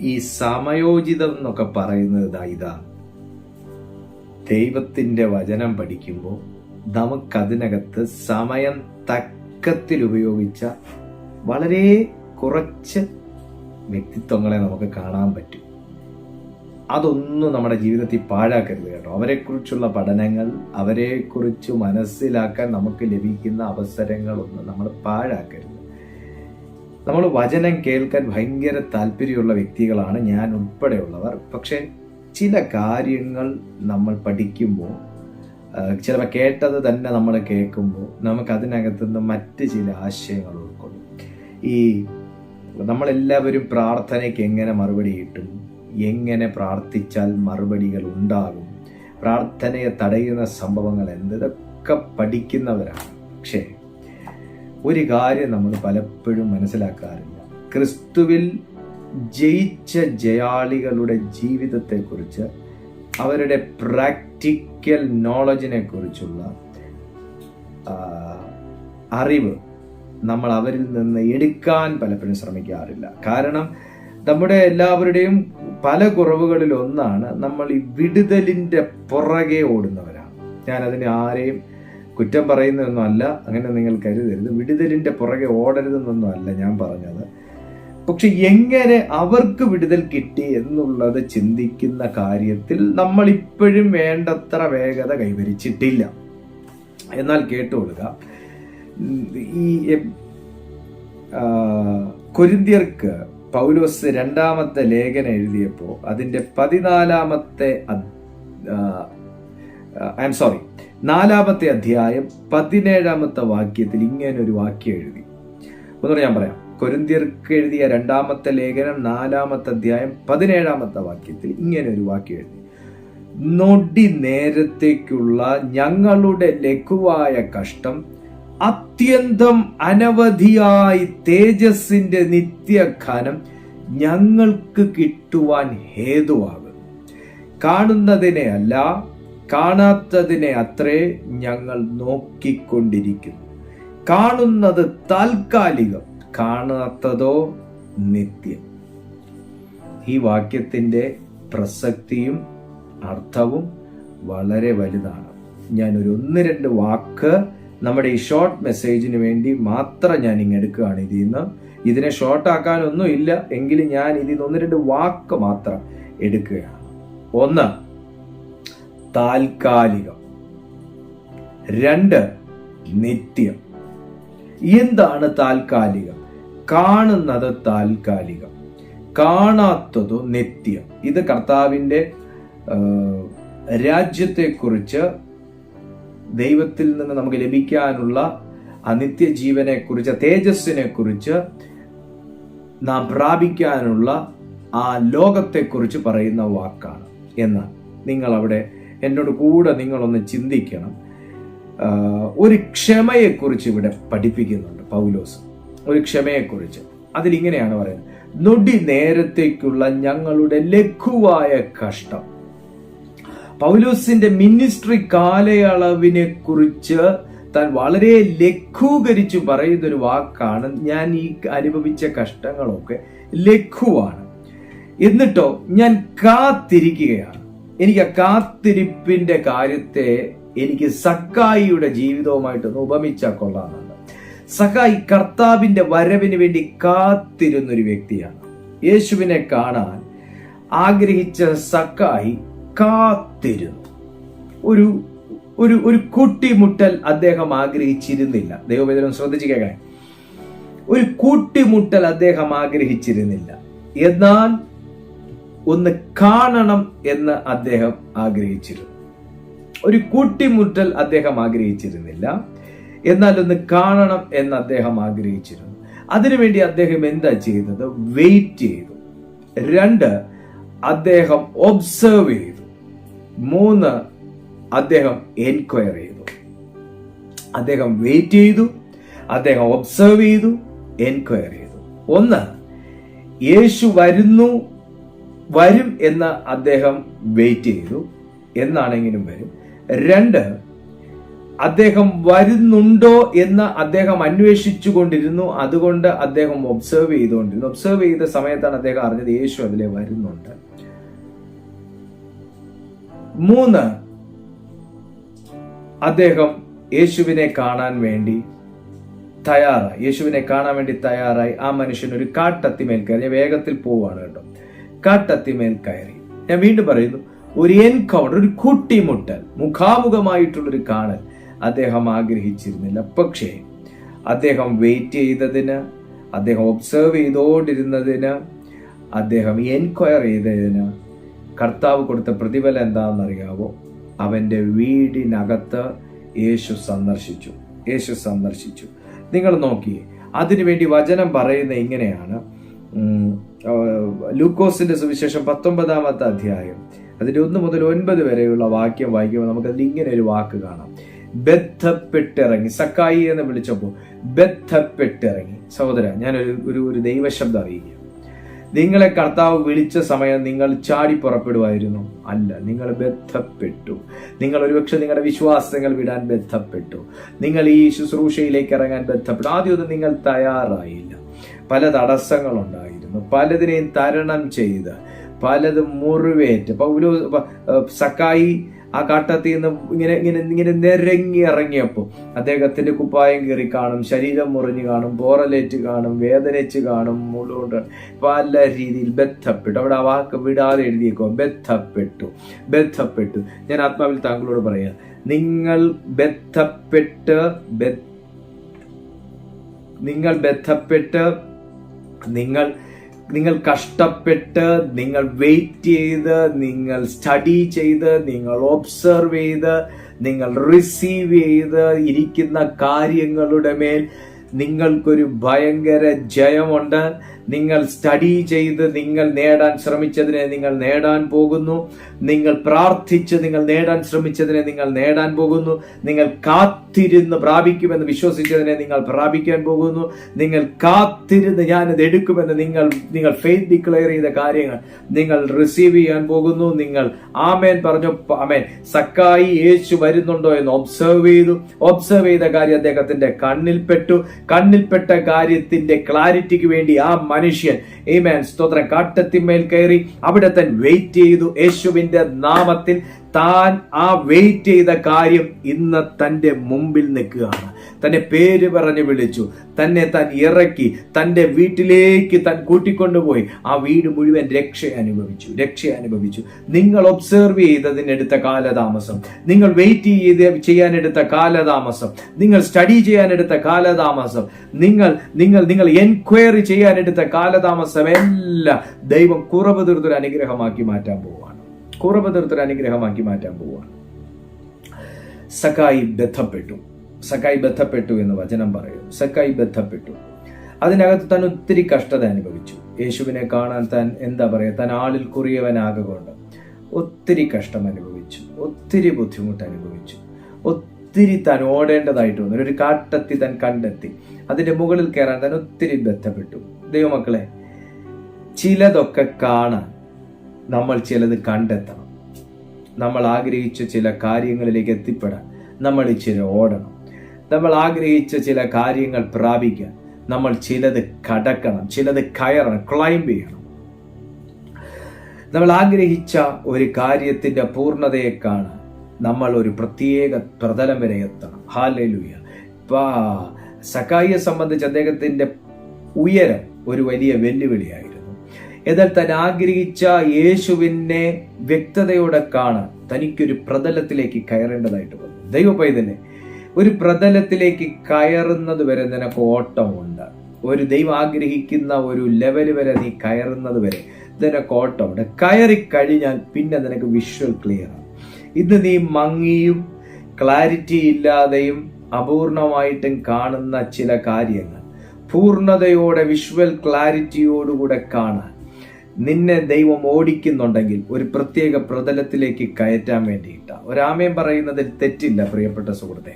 ഈ സമയോചിതം എന്നൊക്കെ പറയുന്നത് ഇതാ. ദൈവത്തിന്റെ വചനം പഠിക്കുമ്പോൾ നമുക്കതിനകത്ത് സമയം തക്കത്തിൽ ഉപയോഗിച്ച വളരെ കുറച്ച് വ്യക്തിത്വങ്ങളെ നമുക്ക് കാണാൻ പറ്റും. അതൊന്നും നമ്മുടെ ജീവിതത്തിൽ പാഴാക്കരുത് കേട്ടോ. അവരെക്കുറിച്ചുള്ള പഠനങ്ങൾ അവരെക്കുറിച്ച് മനസ്സിലാക്കാൻ നമുക്ക് ലഭിക്കുന്ന അവസരങ്ങളൊന്നും നമ്മൾ പാഴാക്കരുത്. നമ്മൾ വചനം കേൾക്കാൻ ഭയങ്കര താല്പര്യമുള്ള വ്യക്തികളാണ് ഞാൻ ഉൾപ്പെടെയുള്ളവർ. പക്ഷെ ചില കാര്യങ്ങൾ നമ്മൾ പഠിക്കുമ്പോൾ ചിലപ്പോൾ കേട്ടത് തന്നെ നമ്മൾ കേൾക്കുമ്പോൾ നമുക്ക് അതിനകത്തുനിന്ന് മറ്റ് ചില ആശയങ്ങൾ ഉൾക്കൊള്ളും. ഈ നമ്മളെല്ലാവരും പ്രാർത്ഥനയ്ക്ക് എങ്ങനെ മറുപടി കിട്ടും? എങ്ങനെ പ്രാർത്ഥിച്ചാൽ മറുപടികൾ ഉണ്ടാകും? പ്രാർത്ഥനയെ തടയുന്ന സംഭവങ്ങൾ എന്ത്? ഇതൊക്കെ പഠിക്കുന്നവരാണ്. പക്ഷേ ഒരു കാര്യം നമ്മൾ പലപ്പോഴും മനസ്സിലാക്കാറില്ല. ക്രിസ്തുവിൽ ജയിച്ച ജയാളികളുടെ ജീവിതത്തെക്കുറിച്ച് അവരുടെ പ്രാക്ടിക്കൽ നോളജിനെ കുറിച്ചുള്ള അറിവ് നമ്മൾ അവരിൽ നിന്ന് എടുക്കാൻ പലപ്പോഴും ശ്രമിക്കാറില്ല. കാരണം നമ്മുടെ എല്ലാവരുടെയും പല കുറവുകളിൽ ഒന്നാണ് നമ്മൾ ഈ വിടുതലിന്റെ പുറകെ ഓടുന്നവരാണ്. ഞാൻ ആരെയും കുറ്റം പറയുന്നതൊന്നും അല്ല അങ്ങനെ നിങ്ങൾ കരുതരുത്. വിടുതലിന്റെ പുറകെ ഓടരുതെന്നൊന്നും അല്ല ഞാൻ പറഞ്ഞത്. പക്ഷെ എങ്ങനെ അവർക്ക് വിടുതൽ കിട്ടി എന്നുള്ളത് ചിന്തിക്കുന്ന കാര്യത്തിൽ നമ്മൾ ഇപ്പോഴും വേണ്ടത്ര വേഗത കൈവരിച്ചിട്ടില്ല. എന്നാൽ കേട്ടുകൊള്ളുക ഈ കൊരിന്തിയർക്ക് പൗലോസ് രണ്ടാമത്തെ ലേഖനം എഴുതിയപ്പോൾ അതിന്റെ പതിനാലാമത്തെ ഐ എം സോറി നാലാമത്തെ അധ്യായം പതിനേഴാമത്തെ വാക്യത്തിൽ ഇങ്ങനെ ഒരു വാക്യം എഴുതി. ഒന്നുകൂടെ ഞാൻ പറയാം. കൊരിന്ത്യർക്ക് എഴുതിയ രണ്ടാമത്തെ ലേഖനം നാലാമത്തെ അധ്യായം പതിനേഴാമത്തെ വാക്യത്തിൽ ഇങ്ങനെ ഒരു വാക്യം എഴുതി. നൊടി നേരത്തേക്കുള്ള ഞങ്ങളുടെ ലഘുവായ കഷ്ടം അത്യന്തം അനവധിയായി തേജസ്സിന്റെ നിത്യഖാനം ഞങ്ങൾക്ക് കിട്ടുവാൻ ഹേതുവാകും കാണുന്നതിനെ അല്ല കാണാത്തതിനെ അത്രേ ഞങ്ങൾ നോക്കിക്കൊണ്ടിരിക്കുന്നു. കാണുന്നത് താൽക്കാലികം കാണാത്തതോ നിത്യം. ഈ വാക്യത്തിന്റെ പ്രസക്തിയും അർത്ഥവും വളരെ വലുതാണ്. ഞാൻ ഒരു ഒന്ന് രണ്ട് വാക്ക് നമ്മുടെ ഈ ഷോർട്ട് മെസ്സേജിന് വേണ്ടി മാത്രം ഞാൻ ഇങ്ങ് എടുക്കുകയാണ് ഇതിൽ നിന്ന് ഇതിനെ ഷോർട്ട് ആക്കാനൊന്നും ഇല്ല എങ്കിലും ഞാൻ ഇതിൽ നിന്ന് ഒന്ന് രണ്ട് വാക്ക് മാത്രം എടുക്കുകയാണ്. ഒന്ന് താൽക്കാലികം. രണ്ട് നിത്യം. എന്താണ് താൽക്കാലികം? കാണുന്നത് താൽക്കാലികം. കാണാത്തതോ നിത്യം. ഇത് കർത്താവിന്റെ രാജ്യത്തെക്കുറിച്ച് ദൈവത്തിൽ നിന്ന് നമുക്ക് ലഭിക്കാനുള്ള ആ നിത്യജീവനെ കുറിച്ച് തേജസ്സിനെ കുറിച്ച് നാം പ്രാപിക്കാനുള്ള ആ ലോകത്തെക്കുറിച്ച് പറയുന്ന വാക്കാണ്. എന്നാൽ നിങ്ങൾ അവിടെ എന്നോട് കൂടെ നിങ്ങളൊന്ന് ചിന്തിക്കണം. ഒരു ക്ഷമയെക്കുറിച്ച് ഇവിടെ പഠിപ്പിക്കുന്നുണ്ട് പൗലോസ്. ഒരു ക്ഷമയെക്കുറിച്ച്. അതിലിങ്ങനെയാണ് പറയുന്നത്. നൊടി നേരത്തേക്കുള്ള ഞങ്ങളുടെ ലഘുവായ കഷ്ടം. പൗലോസിന്റെ മിനിസ്ട്രി കാലയളവിനെ കുറിച്ച് താൻ വളരെ ലഘൂകരിച്ച് പറയുന്നൊരു വാക്കാണ്. ഞാൻ ഈ അനുഭവിച്ച കഷ്ടങ്ങളൊക്കെ ലഘുവാണ്. എന്നിട്ടോ ഞാൻ കാത്തിരിക്കുകയാണ്. എനിക്ക് ആ കാത്തിരിപ്പിന്റെ കാര്യത്തെ എനിക്ക് സക്കായിയുടെ ജീവിതവുമായിട്ടൊന്ന് ഉപമിച്ചാൽ കൊള്ളാമെന്നുണ്ട് സക്കായി കർത്താവിന്റെ വരവിന് വേണ്ടി കാത്തിരുന്നൊരു വ്യക്തിയാണ്. യേശുവിനെ കാണാൻ ആഗ്രഹിച്ച സക്കായി കാത്തിരുന്നു. ഒരു ഒരു ഒരു കൂട്ടിമുട്ടൽ അദ്ദേഹം ആഗ്രഹിച്ചിരുന്നില്ല. ദൈവവേദനം ശ്രദ്ധിച്ചു ഒരു കൂട്ടിമുട്ടൽ അദ്ദേഹം ആഗ്രഹിച്ചിരുന്നില്ല. എന്നാൽ ഒന്ന് കാണണം എന്ന് അദ്ദേഹം ആഗ്രഹിച്ചിരുന്നു. ഒരു കൂട്ടിമുട്ടൽ അദ്ദേഹം ആഗ്രഹിച്ചിരുന്നില്ല. എന്നാൽ ഒന്ന് കാണണം എന്ന് അദ്ദേഹം ആഗ്രഹിച്ചിരുന്നു. അതിനുവേണ്ടി അദ്ദേഹം എന്താ ചെയ്തത്? വെയിറ്റ് ചെയ്തു. രണ്ട് അദ്ദേഹം ഒബ്സർവ് ചെയ്തു. മൂന്ന് അദ്ദേഹം എൻക്വയർ ചെയ്തു. അദ്ദേഹം വെയിറ്റ് ചെയ്തു. അദ്ദേഹം ഒബ്സർവ് ചെയ്തു എൻക്വയർ ചെയ്തു. ഒന്ന് യേശു വരുന്നു വരും എന്ന് അദ്ദേഹം വെയിറ്റ് ചെയ്തു. എന്നാണെങ്കിലും വരും. രണ്ട് അദ്ദേഹം വരുന്നുണ്ടോ എന്ന് അദ്ദേഹം അന്വേഷിച്ചു കൊണ്ടിരുന്നു അതുകൊണ്ട് അദ്ദേഹം ഒബ്സർവ് ചെയ്തുകൊണ്ടിരുന്നു. ഒബ്സർവ് ചെയ്ത സമയത്താണ് അദ്ദേഹം അറിഞ്ഞത് യേശു അതിലെ വരുന്നുണ്ട്. മൂന്ന് അദ്ദേഹം യേശുവിനെ കാണാൻ വേണ്ടി തയ്യാറായി. യേശുവിനെ കാണാൻ വേണ്ടി തയ്യാറായി. ആ മനുഷ്യൻ ഒരു കാട്ടത്തിമേൽ കയറി വേഗത്തിൽ പോവാണ് കേട്ടോ. കാട്ടത്തിമേൽ കയറി. ഞാൻ വീണ്ടും പറയുന്നു ഒരു എൻകൗണ്ടർ ഒരു കൂട്ടിമുട്ടൽ മുഖാമുഖമായിട്ടുള്ളൊരു കാണൽ അദ്ദേഹം ആഗ്രഹിച്ചിരുന്നില്ല. പക്ഷേ അദ്ദേഹം വെയിറ്റ് ചെയ്തതിന് അദ്ദേഹം ഒബ്സർവ് ചെയ്തുകൊണ്ടിരുന്നതിന് അദ്ദേഹം എൻക്വയർ ചെയ്തതിന് കർത്താവ് കൊടുത്ത പ്രതിഫലം എന്താണെന്നറിയാവോ? അവന്റെ വീടിനകത്ത് യേശു സന്ദർശിച്ചു. യേശു സന്ദർശിച്ചു. നിങ്ങൾ നോക്കിയേ അതിനുവേണ്ടി വചനം പറയുന്ന ഇങ്ങനെയാണ്. ലൂക്കോസിന്റെ സുവിശേഷം പത്തൊമ്പതാമത്തെ അധ്യായം. അതിന്റെ ഒന്ന് മുതൽ ഒൻപത് വരെയുള്ള വാക്യം വായിക്കുമ്പോൾ നമുക്ക് ഇങ്ങനെ ഒരു വാക്ക് കാണാം. ബദ്ധപ്പെട്ടിറങ്ങി. സക്കായി എന്ന് വിളിച്ചപ്പോൾ ബദ്ധപ്പെട്ടിറങ്ങി. സഹോദര ഞാനൊരു ഒരു ഒരു ദൈവശബ്ദം അറിയിക്കുക നിങ്ങളെ കർത്താവ് വിളിച്ച സമയം നിങ്ങൾ ചാടി പുറപ്പെടുമായിരുന്നു അല്ല നിങ്ങൾ ബന്ധപ്പെട്ടു നിങ്ങൾ ഒരുപക്ഷെ നിങ്ങളുടെ വിശ്വാസങ്ങൾ വിടാൻ ബന്ധപ്പെട്ടു നിങ്ങൾ ഈ ശുശ്രൂഷയിലേക്ക് ഇറങ്ങാൻ ബന്ധപ്പെട്ടു ആദ്യമൊന്നും നിങ്ങൾ തയ്യാറായില്ല. പല തടസ്സങ്ങളുണ്ടായിരുന്നു പലതിനെയും തരണം ചെയ്ത് പലതും മുറിവേറ്റ്. പൗലോ സക്കായി ആ കാട്ടത്തിൽ നിന്ന് ഇങ്ങനെ ഇങ്ങനെ ഇങ്ങനെ നിരങ്ങി ഇറങ്ങിയപ്പോൾ അദ്ദേഹത്തിന്റെ കുപ്പായം കീറി കാണും ശരീരം മുറിഞ്ഞു കാണും പോറലേറ്റ് കാണും വേദനിച്ച് കാണും മുഴുകൊണ്ട് പല രീതിയിൽ ബന്ധപ്പെട്ടു. അവിടെ ആ വാക്ക് വിടാതെ എഴുതിയേക്കോ ബന്ധപ്പെട്ടു ബന്ധപ്പെട്ടു. ഞാൻ ആത്മാവിൽ താങ്കളോട് പറയാം നിങ്ങൾ ബന്ധപ്പെട്ട് നിങ്ങൾ ബന്ധപ്പെട്ട് നിങ്ങൾ നിങ്ങൾ കഷ്ടപ്പെട്ട് നിങ്ങൾ വെയിറ്റ് ചെയ്ത് നിങ്ങൾ സ്റ്റഡി ചെയ്ത് നിങ്ങൾ ഒബ്സർവ് ചെയ്ത് നിങ്ങൾ റിസീവ് ചെയ്ത് ഇരിക്കുന്ന കാര്യങ്ങളുടെ മേൽ നിങ്ങൾക്കൊരു ഭയങ്കര ജയമുണ്ട്. നിങ്ങൾ സ്റ്റഡി ചെയ്ത് നിങ്ങൾ നേടാൻ ശ്രമിച്ചതിനെ നിങ്ങൾ നേടാൻ പോകുന്നു. നിങ്ങൾ പ്രാർത്ഥിച്ച് നിങ്ങൾ നേടാൻ ശ്രമിച്ചതിനെ നിങ്ങൾ നേടാൻ പോകുന്നു. നിങ്ങൾ കാത്തിരുന്ന് പ്രാപിക്കുമെന്ന് വിശ്വസിച്ചതിനെ നിങ്ങൾ പ്രാപിക്കാൻ പോകുന്നു. നിങ്ങൾ കാത്തിരുന്ന് ഞാനത് എടുക്കുമെന്ന് നിങ്ങൾ നിങ്ങൾ ഫെയ്ത്ത് ഡിക്ലെയർ ചെയ്ത കാര്യങ്ങൾ നിങ്ങൾ റിസീവ് ചെയ്യാൻ പോകുന്നു. നിങ്ങൾ ആമേൻ പറഞ്ഞു ആമേൻ. സക്കായി യേശു വരുന്നുണ്ടോ എന്ന് ഒബ്സർവ് ചെയ്തു. ഒബ്സർവ് ചെയ്ത കാര്യം അദ്ദേഹത്തിന്റെ കണ്ണിൽപ്പെട്ടു കണ്ണിൽപ്പെട്ട കാര്യത്തിന്റെ ക്ലാരിറ്റിക്ക് വേണ്ടി ആ മനുഷ്യൻ. ഏമേൻ സ്തോത്രം. കാട്ടത്തിന്മേൽ കയറി അവിടെ താൻ വെയിറ്റ് ചെയ്തു. യേശുവിന്റെ നാമത്തിൽ താൻ ആ വെയിറ്റ് ചെയ്ത കാര്യം ഇന്ന് തന്റെ മുമ്പിൽ നിൽക്കുകയാണ്. തന്നെ പേര് പറഞ്ഞ് വിളിച്ചു. തന്നെ താൻ ഇറക്കി തന്റെ വീട്ടിലേക്ക് താൻ കൂട്ടിക്കൊണ്ടുപോയി. ആ വീട് മുഴുവൻ രക്ഷ അനുഭവിച്ചു രക്ഷ അനുഭവിച്ചു. നിങ്ങൾ ഒബ്സർവ് ചെയ്തതിനെടുത്ത കാലതാമസം. നിങ്ങൾ വെയിറ്റ് ചെയ്ത് ചെയ്യാനെടുത്ത കാലതാമസം. നിങ്ങൾ സ്റ്റഡി ചെയ്യാനെടുത്ത കാലതാമസം. നിങ്ങൾ നിങ്ങൾ നിങ്ങൾ എൻക്വയറി ചെയ്യാനെടുത്ത കാലതാമസം എല്ലാം ദൈവം കുറവ് തീർത്തൊരു അനുഗ്രഹമാക്കി മാറ്റാൻ പോവുകയാണ്. കുറവ് തീർത്തൊരു അനുഗ്രഹമാക്കി മാറ്റാൻ പോവുകയാണ്. സഖായി ബന്ധപ്പെട്ടു. സക്കായി ബന്ധപ്പെട്ടു എന്ന് വചനം പറയും സക്കായി ബന്ധപ്പെട്ടു. അതിനകത്ത് താൻ ഒത്തിരി കഷ്ടത അനുഭവിച്ചു. യേശുവിനെ കാണാൻ താൻ എന്താ പറയുക? താൻ ആളിൽ കുറിയവനാകൊണ്ട് ഒത്തിരി കഷ്ടം അനുഭവിച്ചു. ഒത്തിരി ബുദ്ധിമുട്ട് അനുഭവിച്ചു. ഒത്തിരി താൻ ഓടേണ്ടതായിട്ട് വന്നു. ഒരു കാട്ടത്തി താൻ കണ്ടെത്തി. അതിന്റെ മുകളിൽ കയറാൻ താൻ ഒത്തിരി ബന്ധപ്പെട്ടു. ദൈവമക്കളെ ചിലതൊക്കെ കാണാൻ നമ്മൾ ചിലത് കണ്ടെത്തണം. നമ്മൾ ആഗ്രഹിച്ച ചില കാര്യങ്ങളിലേക്ക് എത്തിപ്പെടാൻ നമ്മൾ ഇച്ചിരി ഓടണം. നമ്മൾ ആഗ്രഹിച്ച ചില കാര്യങ്ങൾ പ്രാപിക്കാൻ നമ്മൾ ചിലത് കടക്കണം ചിലത് കയറണം ക്ലൈംബ് ചെയ്യണം. നമ്മൾ ആഗ്രഹിച്ച ഒരു കാര്യത്തിന്റെ പൂർണതയെ കാണാൻ നമ്മൾ ഒരു പ്രത്യേക പ്രതലം വരെ എത്തണം. ഹാലലുയ സക്കായിയെ സംബന്ധിച്ച് അദ്ദേഹത്തിന്റെ ഉയരം ഒരു വലിയ വെല്ലുവിളിയായിരുന്നു. എന്നാൽ താൻ ആഗ്രഹിച്ച യേശുവിനെ വ്യക്തതയോടെ കാണാൻ തനിക്കൊരു പ്രതലത്തിലേക്ക് കയറേണ്ടതായിട്ട് വന്നു. ദൈവ പൈതനെ ഒരു പ്രതലത്തിലേക്ക് കയറുന്നത് വരെ നിനക്ക് ഓട്ടമുണ്ട്. ഒരു ദൈവം ആഗ്രഹിക്കുന്ന ഒരു ലെവൽ വരെ നീ കയറുന്നത് വരെ നിനക്ക് ഓട്ടമുണ്ട്. കയറി കഴിഞ്ഞാൽ പിന്നെ നിനക്ക് വിഷ്വൽ ക്ലിയർ ആണ്. ഇന്ന് നീ മങ്ങിയും ക്ലാരിറ്റി ഇല്ലാതെയും അപൂർണമായിട്ടും കാണുന്ന ചില കാര്യങ്ങൾ പൂർണതയോടെ വിഷ്വൽ ക്ലാരിറ്റിയോടുകൂടെ കാണാൻ നിന്നെ ദൈവം ഓടിക്കുന്നുണ്ടെങ്കിൽ ഒരു പ്രത്യേക പ്രതലത്തിലേക്ക് കയറ്റാൻ വേണ്ടിയിട്ട. ഒരാമയം പറയുന്നതിൽ തെറ്റില്ല പ്രിയപ്പെട്ട സുഹൃത്തെ.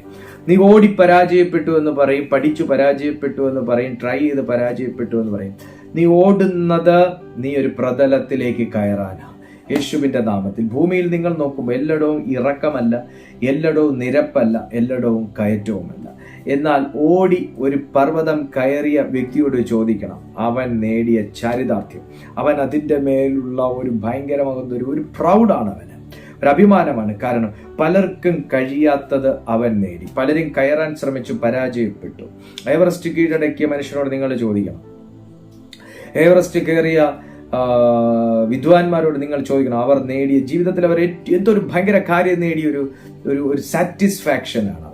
നീ ഓടി പരാജയപ്പെട്ടു എന്ന് പറയും പഠിച്ചു പരാജയപ്പെട്ടു എന്ന് പറയും ട്രൈ ചെയ്ത് പരാജയപ്പെട്ടു എന്ന് പറയും. നീ ഓടുന്നത് നീ ഒരു പ്രതലത്തിലേക്ക് കയറാനാ. യേശുവിന്റെ നാമത്തിൽ. ഭൂമിയിൽ നിങ്ങൾ നോക്കുമ്പോൾ എല്ലായിടവും ഇറക്കമല്ല എല്ലടവും നിരപ്പല്ല എല്ലടവും കയറ്റവുമല്ല. എന്നാൽ ഓടി ഒരു പർവതം കയറിയ വ്യക്തിയോട് ചോദിക്കണം. അവൻ നേടിയ ചാരിതാർത്ഥ്യം. അവൻ അതിന്റെ മേലുള്ള ഒരു ഭയങ്കരമാകുന്ന ഒരു ഒരു പ്രൗഡാണ് അവന്. ഒരു അഭിമാനമാണ്. കാരണം പലർക്കും കഴിയാത്തത് അവൻ നേടി. പലരും കയറാൻ ശ്രമിച്ചു പരാജയപ്പെട്ടു. എവറസ്റ്റ് കീഴടക്കിയ മനുഷ്യനോട് നിങ്ങൾ ചോദിക്കണം. എവറസ്റ്റ് കയറിയ വിദ്വാൻമാരോട് നിങ്ങൾ ചോദിക്കണം. അവർ നേടിയ ജീവിതത്തിൽ അവർ എന്തൊരു ഭയങ്കര കാര്യം നേടിയ ഒരു ഒരു സാറ്റിസ്ഫാക്ഷനാണ്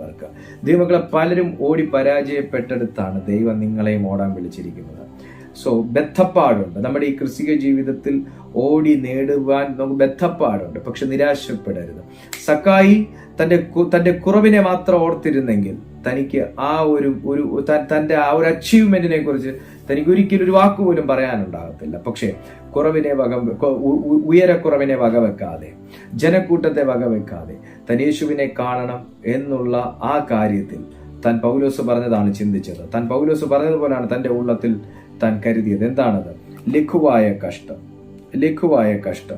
ദൈവങ്ങളെ പലരും ഓടി പരാജയപ്പെട്ടെടുത്താണ് ദൈവം നിങ്ങളെയും ഓടാൻ വിളിച്ചിരിക്കുന്നത്. സോ ബദ്ധപ്പാടുണ്ട്. നമ്മുടെ ഈ കൃഷിക ജീവിതത്തിൽ ഓടി നേടുവാൻ നമുക്ക് ബദ്ധപ്പാടുണ്ട്. പക്ഷെ നിരാശപ്പെടരുത്. സക്കായി തന്റെ തന്റെ കുറവിനെ മാത്രം ഓർത്തിരുന്നെങ്കിൽ തനിക്ക് ആ ഒരു ഒരു തന്റെ ആ ഒരു അച്ചീവ്മെന്റിനെ കുറിച്ച് തനിക്ക് ഒരിക്കലും ഒരു വാക്ക് പോലും പറയാനുണ്ടാകത്തില്ല. പക്ഷേ കുറവിനെ വക ഉയരക്കുറവിനെ വകവെക്കാതെ ജനക്കൂട്ടത്തെ വകവെക്കാതെ തനേശുവിനെ കാണണം എന്നുള്ള ആ കാര്യത്തിൽ താൻ പൗലോസ് പറഞ്ഞതാണ് ചിന്തിച്ചത്. താൻ പൗലോസ് പറഞ്ഞതുപോലെയാണ് തന്റെ ഉള്ളത്തിൽ താൻ കരുതിയത് എന്താണത്? ലഘുവായ കഷ്ടം. ലഘുവായ കഷ്ടം.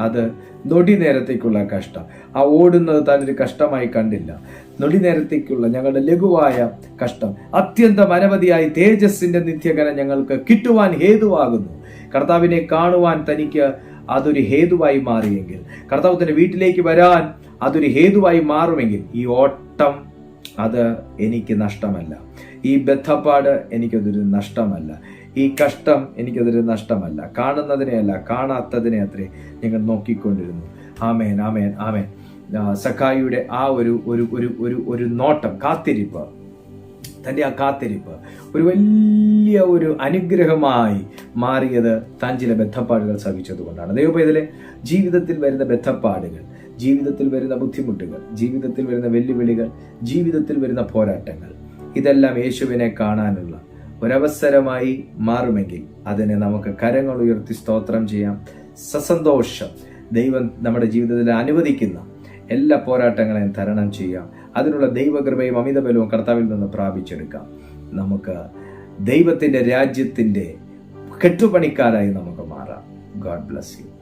അത് നൊടി നേരത്തേക്കുള്ള കഷ്ടം. ആ ഓടുന്നത് താൻ ഒരു കഷ്ടമായി കണ്ടില്ല. നൊടി നേരത്തേക്കുള്ള ഞങ്ങളുടെ ലഘുവായ കഷ്ടം. അത്യന്തം അനവധിയായി തേജസ്സിന്റെ നിത്യകരം ഞങ്ങൾക്ക് കിട്ടുവാൻ ഹേതുവാകുന്നു. കർത്താവിനെ കാണുവാൻ തനിക്ക് അതൊരു ഹേതുവായി മാറിയെങ്കിൽ കർത്താവ് തന്റെ വീട്ടിലേക്ക് വരാൻ അതൊരു ഹേതുവായി മാറുമെങ്കിൽ ഈ ഓട്ടം അത് എനിക്ക് നഷ്ടമല്ല. ഈ ബദ്ധപ്പാട് എനിക്കതൊരു നഷ്ടമല്ല. ഈ കഷ്ടം എനിക്കതൊരു നഷ്ടമല്ല. കാണുന്നതിനെയല്ല കാണാത്തതിനെ അത്രേ ഞങ്ങൾ നോക്കിക്കൊണ്ടിരുന്നു. ആമേൻ ആമേൻ ആമേൻ. സഖായിയുടെ ആ ഒരു ഒരു ഒരു ഒരു ഒരു നോട്ടം കാത്തിരിപ്പ്. തന്റെ ആ കാത്തിരിപ്പ് ഒരു വലിയ ഒരു അനുഗ്രഹമായി മാറിയത് താൻ ചില ബദ്ധപ്പാടുകൾ സഹിച്ചതുകൊണ്ടാണ്. ദൈവപേതലെ ജീവിതത്തിൽ വരുന്ന ബദ്ധപ്പാടുകൾ ജീവിതത്തിൽ വരുന്ന ബുദ്ധിമുട്ടുകൾ ജീവിതത്തിൽ വരുന്ന വെല്ലുവിളികൾ ജീവിതത്തിൽ വരുന്ന പോരാട്ടങ്ങൾ. ഇതെല്ലാം യേശുവിനെ കാണാനുള്ള ഒരവസരമായി മാറുമെങ്കിൽ അതിനെ നമുക്ക് കരങ്ങൾ ഉയർത്തി സ്തോത്രം ചെയ്യാം. സസന്തോഷം. ദൈവം നമ്മുടെ ജീവിതത്തിൽ അനുവദിക്കുന്ന എല്ലാ പോരാട്ടങ്ങളെയും തരണം ചെയ്യാം. അതിനുള്ള ദൈവകൃപയും അമിതബലവും കർത്താവിൽ നിന്ന് പ്രാപിച്ചെടുക്കാം. നമുക്ക് ദൈവത്തിന്റെ രാജ്യത്തിന്റെ കെട്ടുപണിക്കാരായി നമുക്ക് മാറാം. God bless you.